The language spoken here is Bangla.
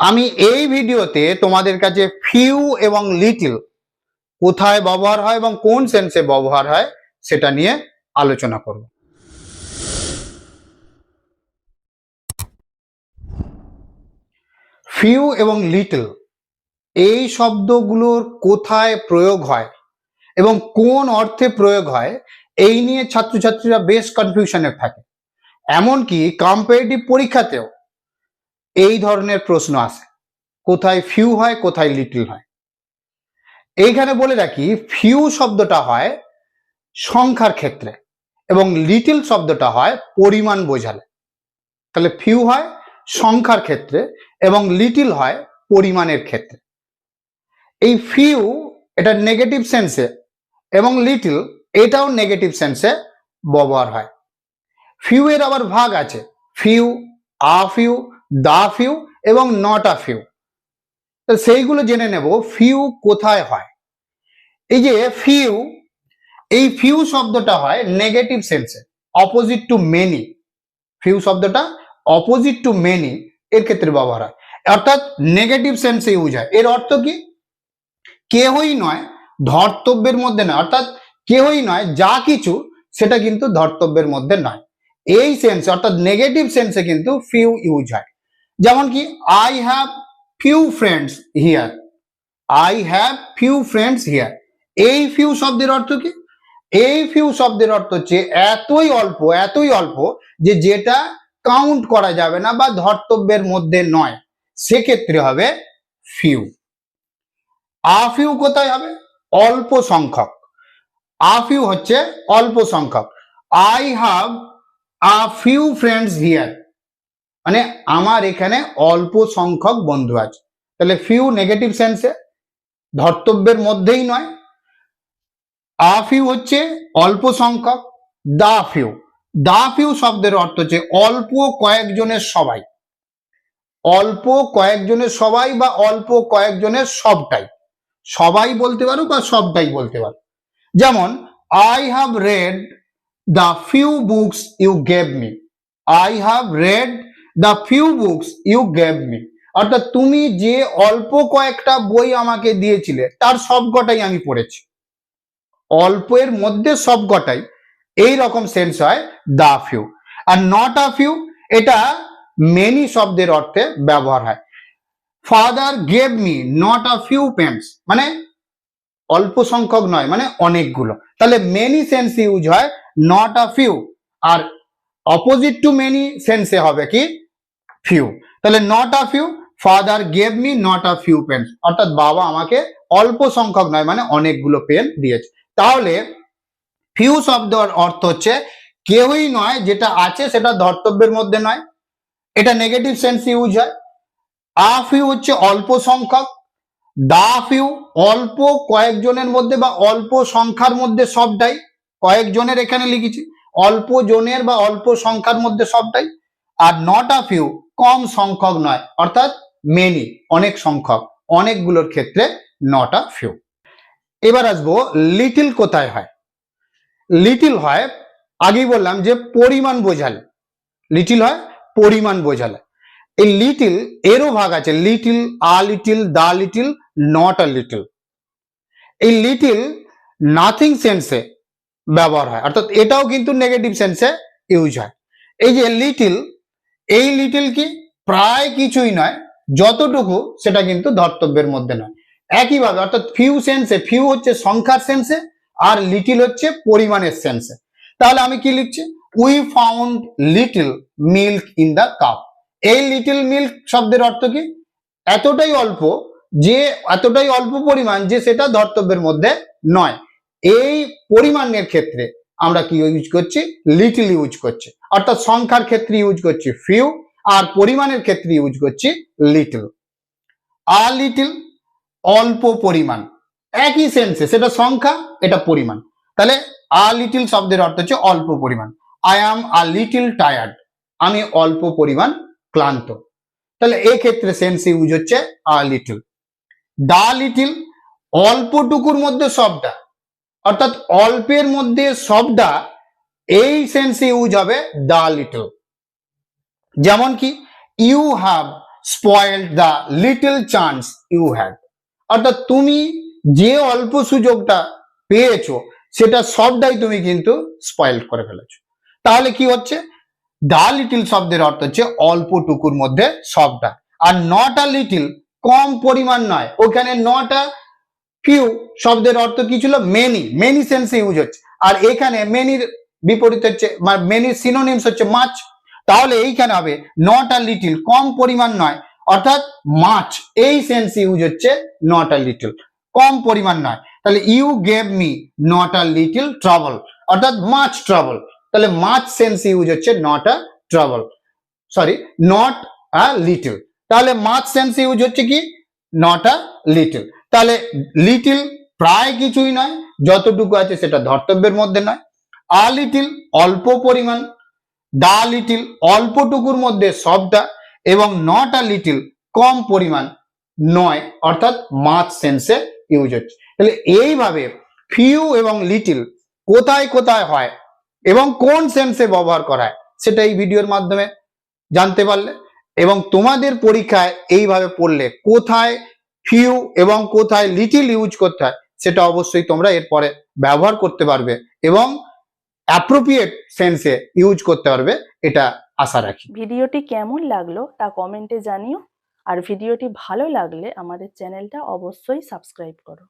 আমি এই ভিডিওতে তোমাদের কাছে ফিউ এবং লিটল কোথায় ব্যবহার হয় এবং কোন সেন্সে ব্যবহার হয় সেটা নিয়ে আলোচনা করব। ফিউ এবং লিটল এই শব্দগুলোর কোথায় প্রয়োগ হয় এবং কোন অর্থে প্রয়োগ হয় এই নিয়ে ছাত্রছাত্রীরা বেশ কনফিউশনে থাকে। এমনকি কম্পারেটিভ পরীক্ষাতেও এই ধরনের প্রশ্ন আসে কোথায় ফিউ হয়, কোথায় লিটল হয়। এইখানে বলে রাখি ফিউ শব্দটা হয় সংখ্যার ক্ষেত্রে এবং লিটল শব্দটা হয় পরিমাণ বোঝালে। তাহলে ফিউ হয় সংখ্যার ক্ষেত্রে এবং লিটল হয় পরিমাণের ক্ষেত্রে। এই ফিউ এটা নেগেটিভ সেন্সে এবং লিটল এটাও নেগেটিভ সেন্সে ব্যবহার হয়। ফিউ এর আবার ভাগ আছে। Few a few the few এবং নট আ ফিউ। সেইগুলো জেনে নেব, ফিউ কোথায় হয়? এই যে ফিউ, এই ফিউ শব্দটা হয় negative sense, opposite to many. Few শব্দটা অপোজিট টু মেনি, এর ক্ষেত্রে ব্যবহার হয়। অর্থাৎ নেগেটিভ সেন্সে ইউজ হয় এর অর্থ কি? কেহই নয়, ধর্তব্যের মধ্যে নয়। অর্থাৎ কেহই নয়, যা কিছু, সেটা কিন্তু ধর্তব্যের মধ্যে নয়। এই সেন্সে, অর্থাৎ নেগেটিভ সেন্সে কিন্তু ফিউ ইউজ হয়। যেমন কি I have few friends here I have few friends here এই ফিউ শব্দের অর্থ কি? এই ফিউ শব্দের অর্থ হচ্ছে এতই অল্প এতই অল্প যে যেটা কাউন্ট করা যাবে না বা ধর্তব্যের মধ্যে নয়। সেক্ষেত্রে হবে ফিউ আফিউ কোথায় হবে? অল্প সংখ্যক। আফিউ হচ্ছে অল্প সংখ্যক। I have a few friends here মানে আমার এখানে অল্প সংখ্যক বন্ধু আছে। তাহলে ফিউ নেগেটিভ সেন্সে ধর্তব্যের মধ্যেই নয়। আ ফিউ হচ্ছে অল্প সংখ্যক, দা ফিউ দা ফিউ শব্দের অর্থ হচ্ছে অল্প কয়েকজনের সবাই। অল্প কয়েকজনের সবাই বা অল্প কয়েকজনের সবটাই। সবাই বলতে পারো বা সবটাই বলতে পারো। যেমন I have read the few books you gave me I have read the few books you gave me অর্থাৎ তুমি যে অল্প কয়েকটা বই আমাকে দিয়েছিলে, তার সবকটাই আমি পড়েছি। অল্পের মধ্যে সবকটাই এই রকম সেন্স হয় দা ফিউ আর নট আ ফিউ এটা মেনি শব্দের অর্থে ব্যবহার হয়। Father gave me not a few pence মানে অল্প সংখ্যক নয় মানে অনেকগুলো। তাহলে মেনি সেন্স ইউজ হয় নট আ ফিউ আর অপোজিট টু মেনি সেন্সে হবে কি? ফিউ তাহলে not a few father gave me not a few pence অর্থাৎ বাবা আমাকে অল্প সংখ্যক নয় মানে অনেকগুলো পেন দিয়েছে। তাহলে ফিউ শব্দের অর্থ হচ্ছে কেউই নয়, যেটা আছে সেটা ধর্তব্যের মধ্যে নয়। এটা নেগেটিভ সেন্স ইউজ হয়। আ ফিউ হচ্ছে অল্প সংখ্যক দা ফিউ অল্প কয়েকজনের মধ্যে বা অল্প সংখ্যার মধ্যে সবটাই। কয়েকজনের এখানে লিখেছি, অল্প জনের বা অল্প সংখ্যার মধ্যে সবটাই। আর নট আ ফিউ কম সংখ্যক নয়, অর্থাৎ মেনি অনেক সংখ্যক, অনেকগুলোর ক্ষেত্রে নট ফিউ এবার আসব লিটিল কোথায় হয়? লিটিল হয়, আগেই বললাম যে পরিমাণ বোঝালে। লিটিল হয়, পরিমাণ বোঝালে। এই লিটিল এরও ভাগ আছে little a little the little not a little এই লিটিল নাথিং সেন্সে ব্যবহার হয়, অর্থাৎ এটাও কিন্তু নেগেটিভ সেন্সে ইউজ হয়। এই যে লিটিল এই লিটিল কি? প্রায় কিছুই নয়। যতটুকু, সেটা কিন্তু ধর্তব্যের মধ্যে নয়। একইভাবে, অর্থাৎ ফিউ সেন্সে ফিউ হচ্ছে সংখ্যার সেন্সে আর লিটিল হচ্ছে পরিমাণের সেন্সে তাহলে আমি কি লিখছি? We found little milk in the cup এই লিটিল মিল্ক শব্দের অর্থ কি? এতটাই অল্প যে, এতটাই অল্প পরিমাণ যে, সেটা ধর্তব্যের মধ্যে নয়। এই পরিমাণের ক্ষেত্রে আমরা কি ইউজ করছি? লিটিল ইউজ করছি। অর্থাৎ সংখ্যার ক্ষেত্রে ইউজ করছি ফিউ আর পরিমাণের ক্ষেত্রে ইউজ করছি লিটল আ লিটিল অল্প পরিমাণ। একই সেন্সে সেটা সংখ্যা, এটা পরিমাণ। তাহলে আ লিটিল শব্দের অর্থ হচ্ছে অল্প পরিমাণ। I am a little tired আমি অল্প পরিমাণ ক্লান্ত। তাহলে এই ক্ষেত্রে সেন্স ইউজ হচ্ছে আ লিটিল দা লিটিল অল্পটুকুর মধ্যে সবটা অর্থাৎ অল্পের মধ্যে সবটা এই সেন্সে ইউজ হবে দা লিটল যেমন কি you have spoil the little chance you had অর্থাৎ তুমি যে অল্প সুযোগটা পেয়েছ, সেটা সবটাই তুমি কিন্তু স্পয়েল করে ফেলেছো। তাহলে কি হচ্ছে? দা লিটিল শব্দের অর্থ হচ্ছে অল্পটুকুর মধ্যে সবটা। আর নটা লিটিল কম পরিমাণ নয়। ওখানে নটা ফিউ শব্দের অর্থ কি ছিল? মেনি মেনি সেন্সে ইউজ হচ্ছে। আর এখানে মেনির বিপরীত হচ্ছে মেনির সিনোনিমস হচ্ছে মাছ তাহলে এইখানে হবে নট আর লিটিল কম পরিমাণ নয়। অর্থাৎ মাছ এই সেন্স ইউজ হচ্ছে নট আর লিটিল কম পরিমাণ নয়। তাহলে you gave me not R little travel অর্থাৎ মাছ ট্রাভেল তাহলে মাছ সেন্স ইউজ হচ্ছে not a travel sorry not a little তাহলে মাছ সেন্স ইউজ হচ্ছে কি? নট আ লিটিল তাহলে লিটিল প্রায় কিছুই নয়, যতটুকু আছে সেটা ধর্তব্যের মধ্যে নয়। আ লিটিল অল্প পরিমাণ দা লিটিল অল্পটুকুর মধ্যে সবটা, এবং নট আ লিটিল কম পরিমাণ নয়, অর্থাৎ মাছ সেন্সে ইউজ হচ্ছে। তাহলে এইভাবে ফিউ এবং লিটিল কোথায় কোথায় হয় এবং কোন সেন্সে ব্যবহার করা হয়, সেটা এই ভিডিওর মাধ্যমে জানতে পারলে। এবং তোমাদের পরীক্ষায় এইভাবে পড়লে কোথায় ফিউ এবং কোথায় লিটিল ইউজ করতে হয়, সেটা অবশ্যই তোমরা এরপরে ব্যবহার করতে পারবে এবং অ্যাপ্রোপ্রিয়েট সেন্সে ইউজ করতে পারবে, এটা আশা রাখি। ভিডিওটি কেমন লাগল তা কমেন্টে জানিও, আর ভিডিওটি ভালো লাগলে আমাদের চ্যানেলটা অবশ্যই সাবস্ক্রাইব করো।